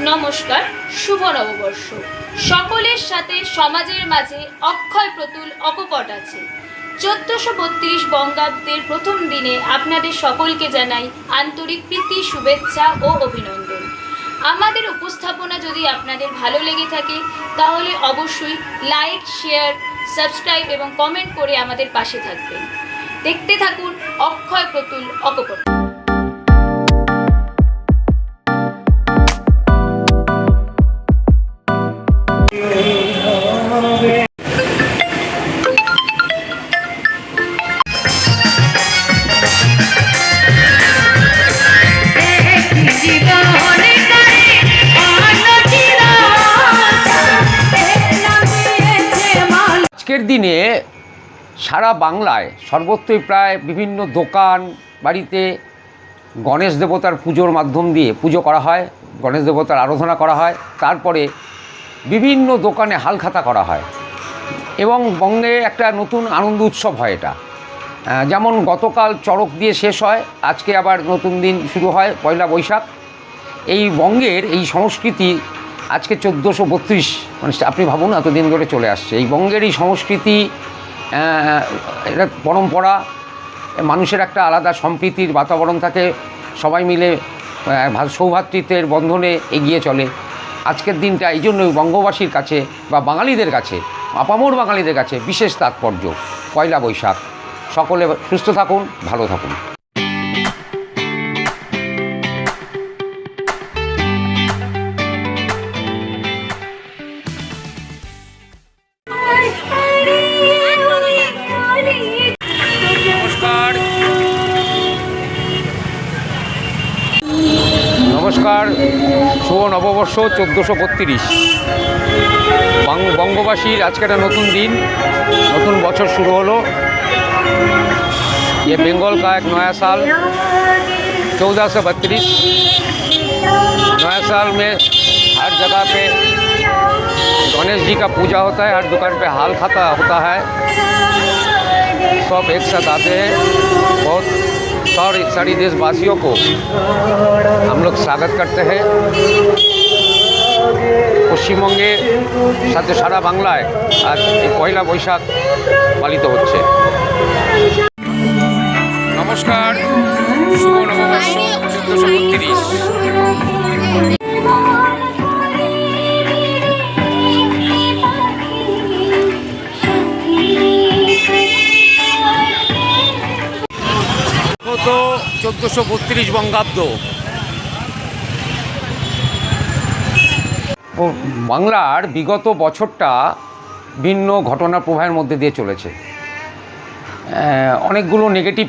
নমস্কার, শুভ নববর্ষ। সকলের সাথে সমাজের মাঝে অক্ষয় প্রতুল অকপট আছে। চোদ্দশো বত্রিশ বঙ্গাব্দের প্রথম দিনে আপনাদের সকলকে জানাই আন্তরিক প্রীতি, শুভেচ্ছা ও অভিনন্দন। আমাদের উপস্থাপনা যদি আপনাদের ভালো লেগে থাকে, তাহলে অবশ্যই লাইক, শেয়ার, সাবস্ক্রাইব এবং কমেন্ট করে আমাদের পাশে থাকবেন। দেখতে থাকুন অক্ষয় প্রতুল অকপট। আজকের দিনে সারা বাংলায় সর্বত্রই প্রায় বিভিন্ন দোকান বাড়িতে গণেশ দেবতার পুজোর মাধ্যম দিয়ে পুজো করা হয়, গণেশ দেবতার আরাধনা করা হয়, তারপরে বিভিন্ন দোকানে হালখাতা করা হয় এবং বঙ্গে একটা নতুন আনন্দ উৎসব হয় এটা। যেমন গতকাল চড়ক দিয়ে শেষ হয়, আজকে আবার নতুন দিন শুরু হয়, পয়লা বৈশাখ। এই বঙ্গের এই সংস্কৃতি আজকে চোদ্দোশো বত্রিশ মানে আপনি ভাবুন এতদিন ধরে চলে আসছে। এই বঙ্গের এই সংস্কৃতি এটা পরম্পরা, মানুষের একটা আলাদা সম্প্রীতির বাতাবরণ থাকে। সবাই মিলে সৌভ্রাতৃত্বের বন্ধনে এগিয়ে চলে। আজকের দিনটা এই জন্যই বঙ্গবাসীর কাছে বা বাঙালিদের কাছে, আপামর বাঙালিদের কাছে বিশেষ তাৎপর্য, পয়লা বৈশাখ। সকলে সুস্থ থাকুন, ভালো থাকুন। নমস্কার শুভ নববর্ষ চোদ্দোশো বত্রিশ বঙ্গবাসীর আজকে একটা নতুন দিন নতুন বছর শুরু হলো ये बंगाल का एक नया साल चौदह सौ बत्तीस नया साल में हर जगह पे गणेश जी का पूजा होता है हर दुकान पे हाल खाता होता है सब एक साथ आते हैं बहुत सारी सारी देशवासियों को हम लोग स्वागत करते हैं পশ্চিমবঙ্গে সাথে সারা বাংলায় আজ এই পয়লা বৈশাখ পালিত হচ্ছে নমস্কার শুভ নববর্ষ চোদ্দশো বত্রিশ চোদ্দোশো বত্রিশ বঙ্গাব্দ। ও, বাংলার বিগত বছরটা ভিন্ন ঘটনা প্রবাহের মধ্যে দিয়ে চলেছে। অনেকগুলো নেগেটিভ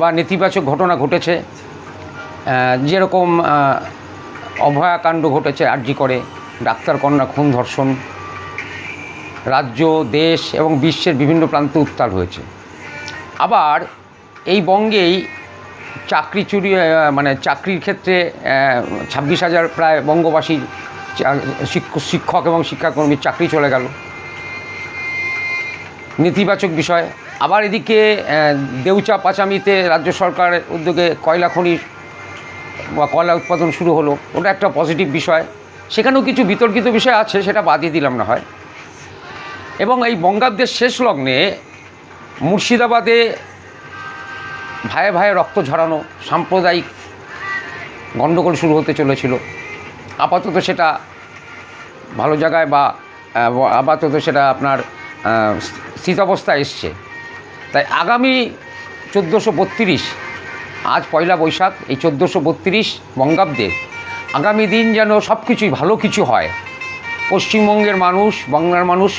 বা নেতিবাচক ঘটনা ঘটেছে। যেরকম অভয়াকাণ্ড ঘটেছে আরজি করে ডাক্তার কন্যা খুন ধর্ষণ, রাজ্য, দেশ এবং বিশ্বের বিভিন্ন প্রান্তে উত্তাল হয়েছে। আবার এই বঙ্গেই চাকরি চুরি মানে চাকরির ক্ষেত্রে ছাব্বিশ হাজার প্রায় বঙ্গবাসীর শিক্ষ- শিক্ষক এবং শিক্ষাকর্মীর চাকরি চলে গেল। নেতিবাচক বিষয়। আবার এদিকে দেউচা পাচামিতে রাজ্য সরকারের উদ্যোগে কয়লা খনির বা কয়লা উৎপাদন শুরু হলো, ওটা একটা পজিটিভ বিষয়। সেখানেও কিছু বিতর্কিত বিষয় আছে, সেটা বাদই দিলাম না হয়। এবং এই বঙ্গাব্দের শেষ লগ্নে মুর্শিদাবাদে ভাইয়ে ভাইয়ে রক্ত ঝরানো সাম্প্রদায়িক গণ্ডগোল শুরু হতে চলেছিল। আপাতত সেটা ভালো জায়গায় বা আপাতত সেটা আপনার আহ, স্থিতাবস্থায় এসছে। তাই আগামী চোদ্দোশো বত্রিশ আজ পয়লা বৈশাখ এই চোদ্দোশো বত্রিশ বঙ্গাব্দে আগামী দিন যেন সব কিছুই ভালো কিছু হয়। পশ্চিমবঙ্গের মানুষ বাংলার মানুষ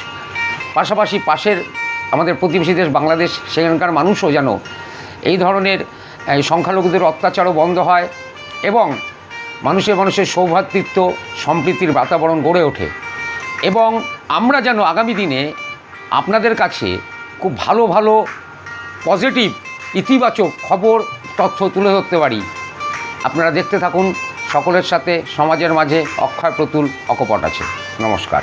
পাশাপাশি পাশের আমাদের প্রতিবেশী দেশ বাংলাদেশ সেখানকার মানুষও যেন এই ধরনের সংখ্যালঘুদের অত্যাচারও বন্ধ হয় এবং মানুষের মানুষের সৌভ্রাতৃত্ব সম্প্রীতির বাতাবরণ গড়ে ওঠে। এবং আমরা যেন আগামী দিনে আপনাদের কাছে খুব ভালো ভালো, পজিটিভ, ইতিবাচক খবর, তথ্য তুলে ধরতে পারি। আপনারা দেখতে থাকুন, সকলের সাথে, সমাজের মাঝে অক্ষয় প্রতুল, অকপট আছে। নমস্কার।